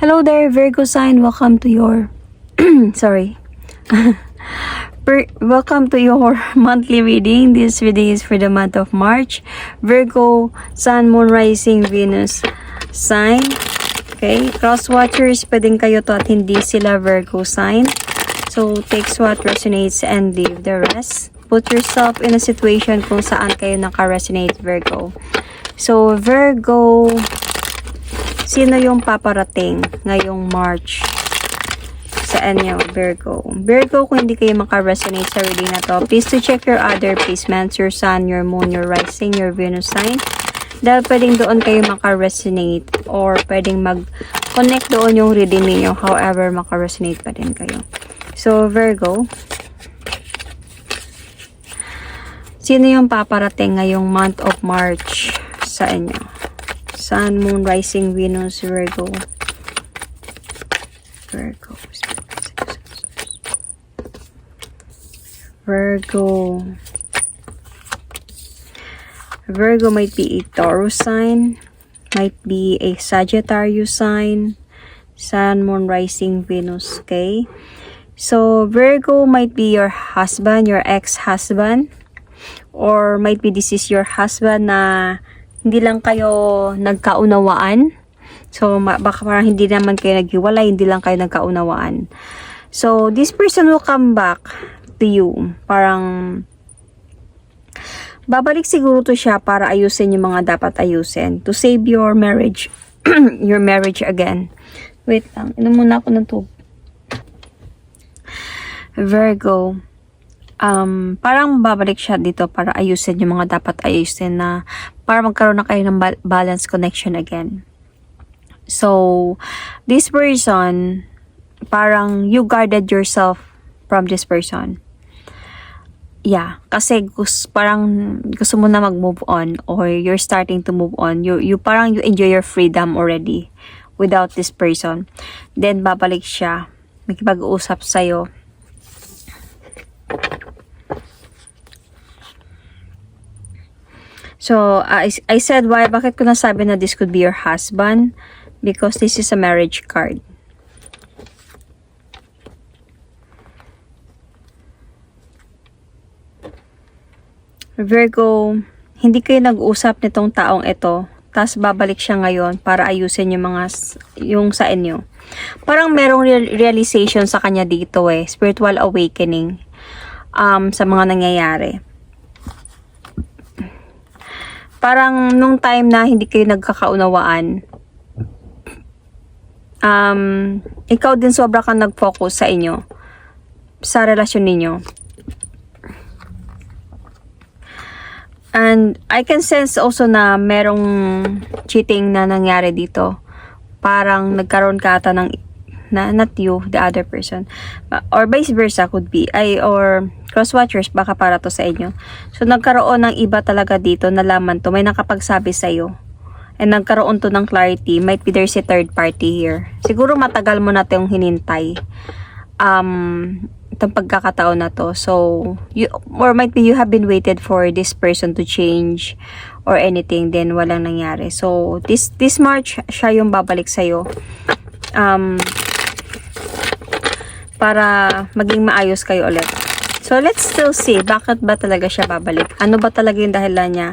Hello there, Virgo sign. Welcome to your sorry. Welcome to your monthly reading. This reading is for the month of March. Virgo, Sun, Moon, Rising, Venus sign. Okay, cross watchers, pwedeng kayo to at hindi sila Virgo sign. So, takes what resonates and leave the rest. Put yourself in a situation kung saan kayo naka-resonate, Virgo. So, Virgo, sino yung paparating ngayong March sa inyo, Virgo? Virgo, kung hindi kayo maka-resonate sa reading na to, please to check your other placements, your sun, your moon, your rising, your Venus sign. Dahil pwedeng doon kayo maka-resonate or pwedeng mag-connect doon yung reading ninyo. However, maka-resonate pa din kayo. So, Virgo, sino yung paparating ngayong month of March sa inyo? Sun, Moon, Rising, Venus, Virgo. Virgo. Virgo. Virgo might be a Taurus sign, might be a Sagittarius sign, Sun, Moon, Rising, Venus, okay? So, Virgo might be your husband, your ex-husband, or might be this is your husband na hindi lang kayo nagkaunawaan. So, baka parang hindi naman kayo naghiwalay, hindi lang kayo nagkaunawaan. So, this person will come back to you. Parang, babalik siguro to siya para ayusin yung mga dapat ayusin. To save your marriage. your marriage again. Wait lang. Inom muna ako ng tubig. Virgo. Um, parang babalik siya dito para ayusin yung mga dapat ayusin na para magkaroon na kayo ng ba- balance connection again. So, this person, parang you guarded yourself from this person. Yeah, kasi gus, parang gusto mo na mag-move on or you're starting to move on. You, you parang you enjoy your freedom already without this person. Then, babalik siya. Makipag-usap sa'yo. So, I, I said why, bakit ko nasabi na this could be your husband? Because this is a marriage card. Virgo, hindi kayo nag-usap nitong taong ito, tapos babalik siya ngayon para ayusin yung mga, yung sa inyo. Parang merong real- realization sa kanya dito eh, spiritual awakening um, sa mga nangyayari. Parang nung time na hindi kayo nagkakaunawaan, um, ikaw din sobra kang nag-focus sa inyo, sa relasyon ninyo. And I can sense also na merong cheating na nangyari dito. Parang nagkaroon ka ata ng na not you, the other person. Ba- Or vice versa could be. Ay, or cross-watchers, baka para to sa inyo. So, nagkaroon ng iba talaga dito na laman to. May nakapagsabi sa'yo. And nagkaroon to ng clarity. Might be there's a third party here. Siguro matagal mo na itong hinintay. Um, itong pagkakataon na to. So, you, or might be you have been waited for this person to change or anything, then walang nangyari. So, this, this March, siya yung babalik sa'yo. Um, para maging maayos kayo ulit. So, let's still see, bakit ba talaga siya babalik? Ano ba talaga yung dahilan niya?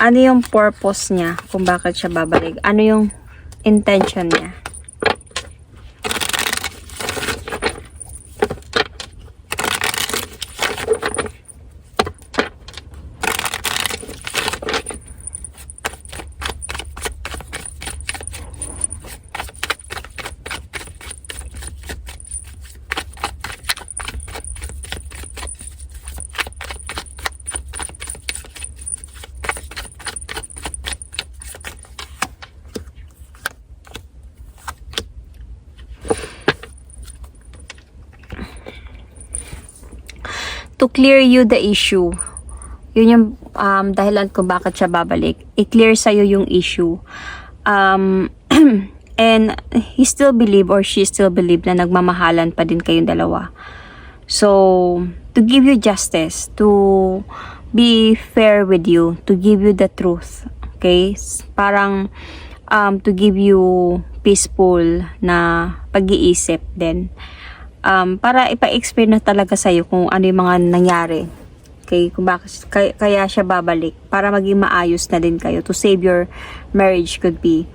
Ano yung purpose niya kung bakit siya babalik? Ano yung intention niya? To clear you the issue. Yun yung um, dahilan kung bakit siya babalik. I-clear sa'yo yung issue. Um, and he still believe or she still believe na nagmamahalan pa din kayong dalawa. So, to give you justice, to be fair with you, to give you the truth. Okay? Parang um, to give you peaceful na pag-iisip din. Um, para ipa-explain na talaga sa'yo kung ano yung mga nangyari. Okay, kung bakit, kaya, kaya siya babalik. Para maging maayos na din kayo. To save your marriage could be.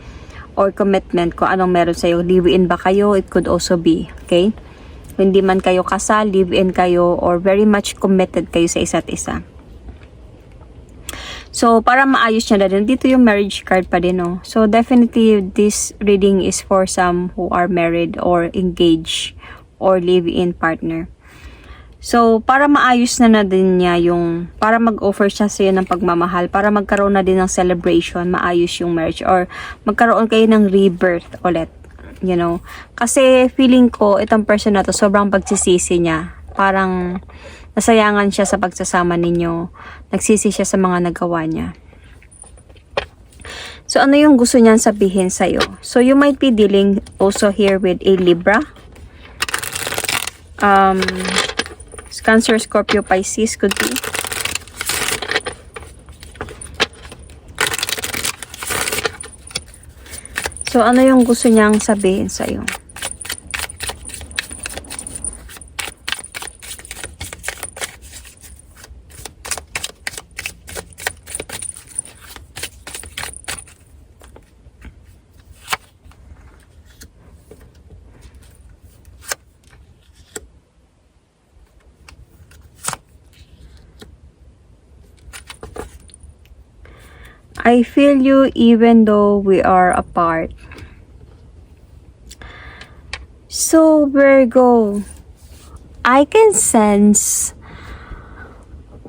Or commitment kung anong meron sa'yo. Live-in ba kayo? It could also be. Okay? Hindi man kayo kasal, live-in kayo, or very much committed kayo sa isa't isa. So, para maayos niya na din, dito yung marriage card pa din, oh. So, definitely, this reading is for some who are married or engaged or live-in partner. So, para maayos na na din niya yung, para mag-offer siya sa'yo ng pagmamahal, para magkaroon na din ng celebration, maayos yung marriage, or magkaroon kayo ng rebirth ulit. You know? Kasi feeling ko, itong person na to, sobrang pagsisisi niya. Parang, nasayangan siya sa pagsasama ninyo. Nagsisi siya sa mga nagawa niya. So, ano yung gusto niyang sabihin sa'yo? So, you might be dealing also here with a Libra. Um, Cancer, Scorpio, Pisces could be. So, ano yung gusto niyang sabihin sa'yo? I feel you even though we are apart. So, Virgo, I can sense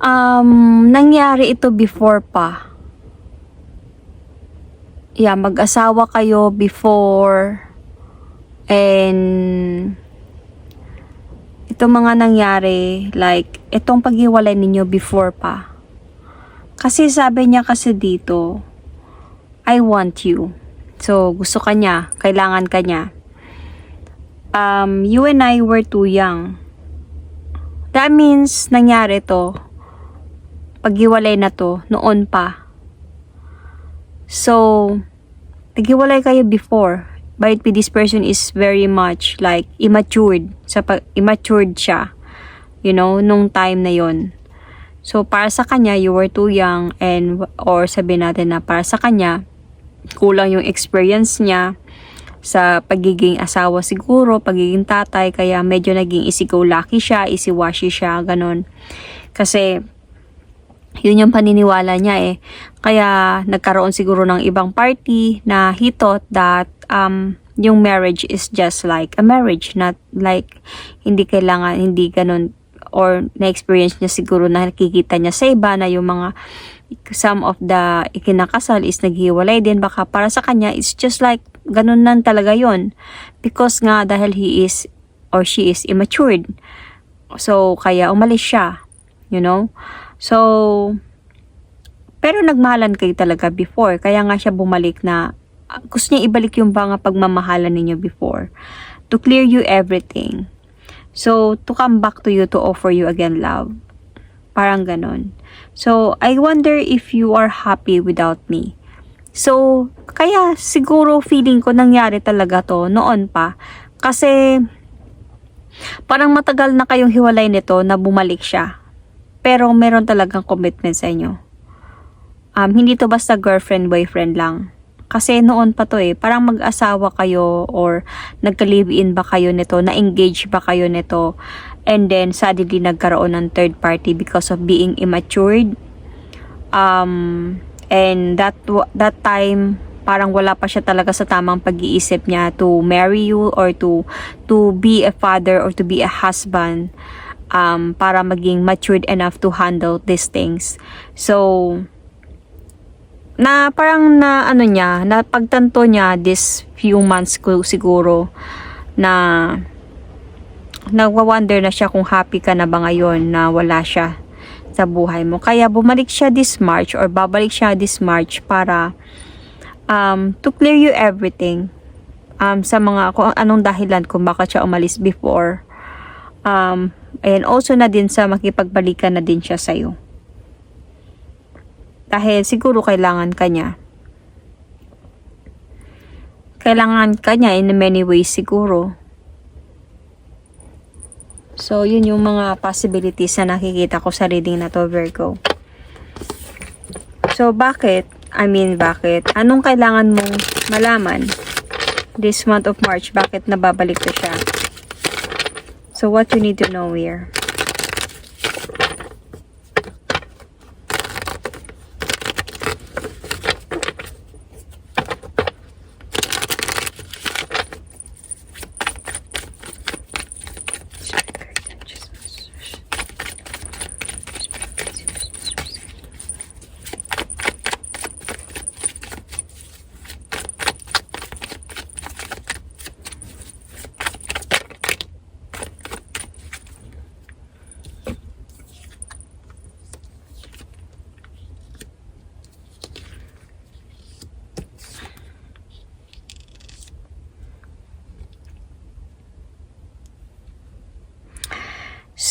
um, nangyari ito before pa. Yeah, mag-asawa kayo before and itong mga nangyari, like, itong paghiwalay ninyo before pa. Kasi sabi niya kasi dito, I want you. So, gusto ka niya, kailangan ka niya. Um, you and I were too young. That means, nangyari to, paghiwalay na to, noon pa. So, naghiwalay kayo before. But this person is very much like immatured. Sa pag immatured siya. You know, nung time na yon So, para sa kanya, you were too young and or sabi natin na para sa kanya, kulang yung experience niya sa pagiging asawa siguro, pagiging tatay, kaya medyo naging isigaw-laki siya, isiwashi siya, ganun. Kasi, yun yung paniniwala niya eh. Kaya, nagkaroon siguro ng ibang party na he thought that um, yung marriage is just like a marriage, not like hindi kailangan, hindi ganun or na-experience niya siguro na nakikita niya sa iba na yung mga some of the ikinakasal is naghiwalay din. Baka para sa kanya it's just like ganun nan talaga yon because nga dahil he is or she is immatured so kaya umalis siya you know? So pero nagmahalan kayo talaga before. Kaya nga siya bumalik na gusto niya ibalik yung mga pagmamahalan ninyo before to clear you everything So, to come back to you to offer you again love. Parang ganon. So, I wonder if you are happy without me. So, kaya siguro feeling ko nangyari talaga to noon pa. Kasi, parang matagal na kayong hiwalay nito na bumalik siya. Pero meron talagang commitment sa inyo. Um, hindi to basta girlfriend-boyfriend lang. Kasi noon pa to eh, parang mag-asawa kayo or nagka-live-in ba kayo nito, na-engage ba kayo nito, and then suddenly nagkaroon ng third party because of being immatured. Um, and that that time parang wala pa siya talaga sa tamang pag-iisip niya to marry you or to to be a father or to be a husband um, para maging matured enough to handle these things. So, na parang na ano niya, na pagtanto niya this few months ko siguro na nagwa-wonder na siya kung happy ka na ba ngayon na wala siya sa buhay mo. Kaya bumalik siya this March or babalik siya this March para um, to clear you everything um, sa mga kung anong dahilan kung bakit siya umalis before. Um, and also na din sa makipagbalikan na din siya sa'yo. Dahil siguro kailangan ka niya. kailangan ka niya in many ways siguro. So, yun yung mga possibilities na nakikita ko sa reading na to, Virgo. So, bakit? I mean, bakit? Anong kailangan mong malaman this month of March? Bakit nababalik ko siya? So, what you need to know here?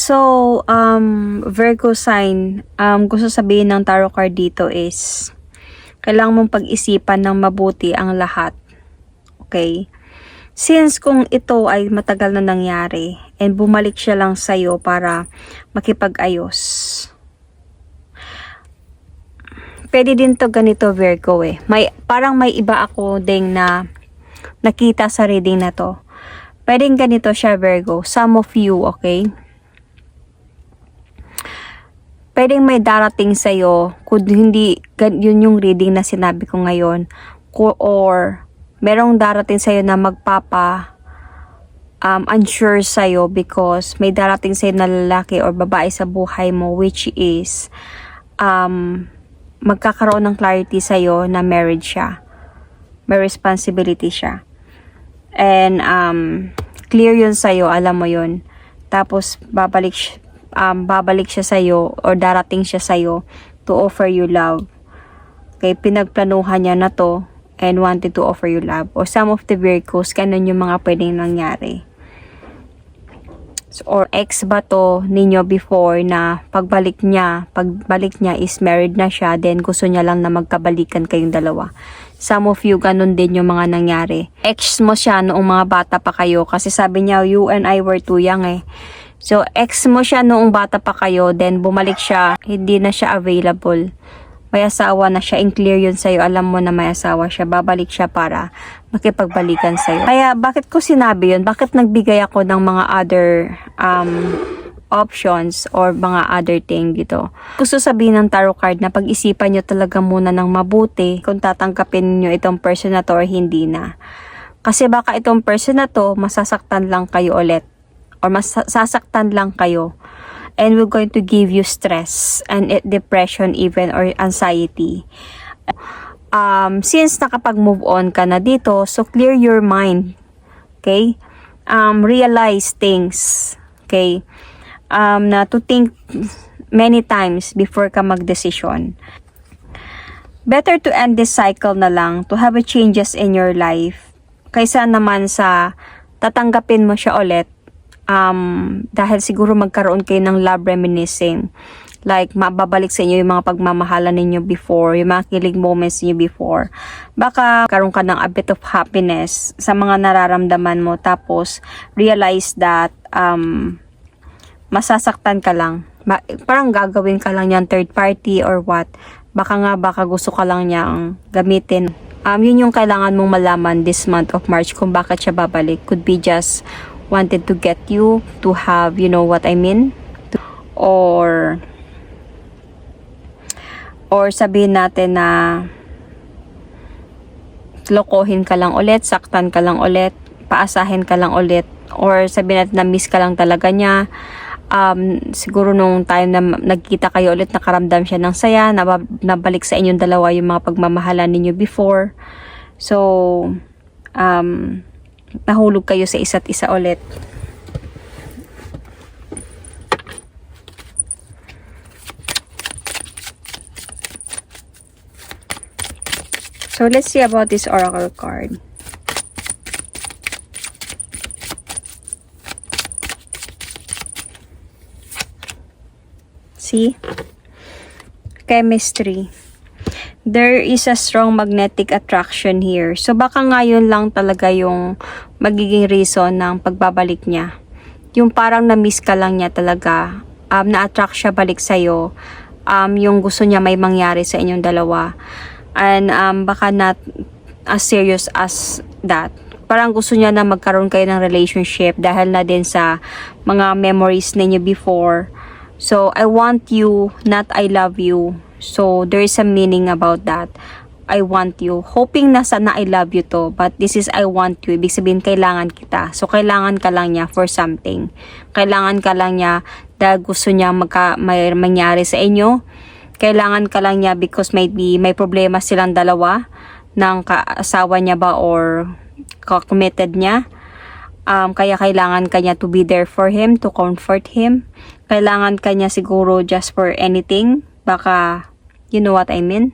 So, um, Virgo sign, um, gusto sabihin ng tarot card dito is, kailangan mong pag-isipan ng mabuti ang lahat. Okay? Since kung ito ay matagal na nangyari, and bumalik siya lang sa'yo para makipag-ayos. Pwede din to ganito Virgo eh. May, parang may iba ako ding na nakita sa reading na to. Pwedeng ganito siya Virgo. Some of you, okay? Pwedeng may darating sa'yo kung hindi yun yung reading na sinabi ko ngayon or merong darating sa'yo na magpapa um, unsure sa'yo because may darating sa'yo na lalaki or babae sa buhay mo which is um, magkakaroon ng clarity sa'yo na married siya may responsibility siya. And um, clear yun sa'yo alam mo yun. Tapos babalik um, babalik siya sa'yo or darating siya sa'yo to offer you love. Okay, pinagplanuhan niya na to and wanted to offer you love. Or some of the Virgos, ganun yung mga pwedeng nangyari. So, or ex ba to ninyo before na pagbalik niya, pagbalik niya is married na siya, then gusto niya lang na magkabalikan kayong dalawa. Some of you, ganun din yung mga nangyari. Ex mo siya noong mga bata pa kayo kasi sabi niya, you and I were too young eh. So, ex mo siya noong bata pa kayo, then bumalik siya, hindi na siya available. May asawa na siya, in clear yun sa'yo, alam mo na may asawa siya, babalik siya para makipagbalikan sa'yo. Kaya, bakit ko sinabi yun? Bakit nagbigay ako ng mga other um, options or mga other thing dito? Gusto sabihin ng tarot card na pag-isipan nyo talaga muna ng mabuti kung tatanggapin nyo itong person na to or hindi na. Kasi baka itong person na to, masasaktan lang kayo ulit or masasaktan lang kayo and we're going to give you stress and it, depression even or anxiety. Um, since nakapag-move on ka na dito, so clear your mind. Okay? Um, realize things. Okay? Um, na to think many times before ka mag-decision. Better to end this cycle na lang, to have a changes in your life, kaysa naman sa tatanggapin mo siya ulit um, dahil siguro magkaroon kayo ng love reminiscing. Like, mababalik sa inyo yung mga pagmamahala ninyo before, yung mga kilig moments niyo before. Baka karoon ka ng a bit of happiness sa mga nararamdaman mo. Tapos, realize that um, masasaktan ka lang. Ba- parang gagawin ka lang yan third party or what. Baka nga, baka gusto ka lang niyang gamitin. Um, yun yung kailangan mong malaman this month of March kung bakit siya babalik. Could be just wanted to get you to have, you know what I mean? Or, or sabihin natin na lokohin ka lang ulit, saktan ka lang ulit, paasahin ka lang ulit, or sabihin natin na miss ka lang talaga niya, um, siguro nung time na nagkita kayo ulit, nakaramdam siya ng saya, nabab- nabalik sa inyong dalawa yung mga pagmamahalan ninyo before. So, um, nahulog kayo sa isa't isa ulit. So, let's see about this oracle card. See? Chemistry. there is a strong magnetic attraction here. So baka ngayon lang talaga yung magiging reason ng pagbabalik niya. Yung parang na-miss ka lang niya talaga. Um, na-attract siya balik sa'yo. Um, yung gusto niya may mangyari sa inyong dalawa. And um, baka not as serious as that. Parang gusto niya na magkaroon kayo ng relationship dahil na din sa mga memories ninyo before. So, I want you, not I love you. So, there is a meaning about that. I want you. Hoping na sana I love you to, but this is I want you. Ibig sabihin, kailangan kita. So, kailangan ka lang niya for something. Kailangan ka lang niya dahil gusto niya magka, may mangyari sa inyo. Kailangan ka lang niya because maybe may problema silang dalawa ng kaasawa niya ba or committed niya. Um, kaya kailangan ka niya to be there for him, to comfort him. Kailangan ka niya siguro just for anything. Baka, you know what I mean?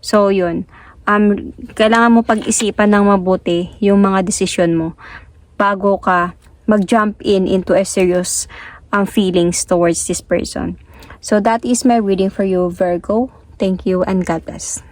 So, yun. Um, kailangan mo pag-isipan ng mabuti yung mga desisyon mo bago ka mag-jump in into a serious um, feelings towards this person. So, that is my reading for you, Virgo. Thank you and God bless.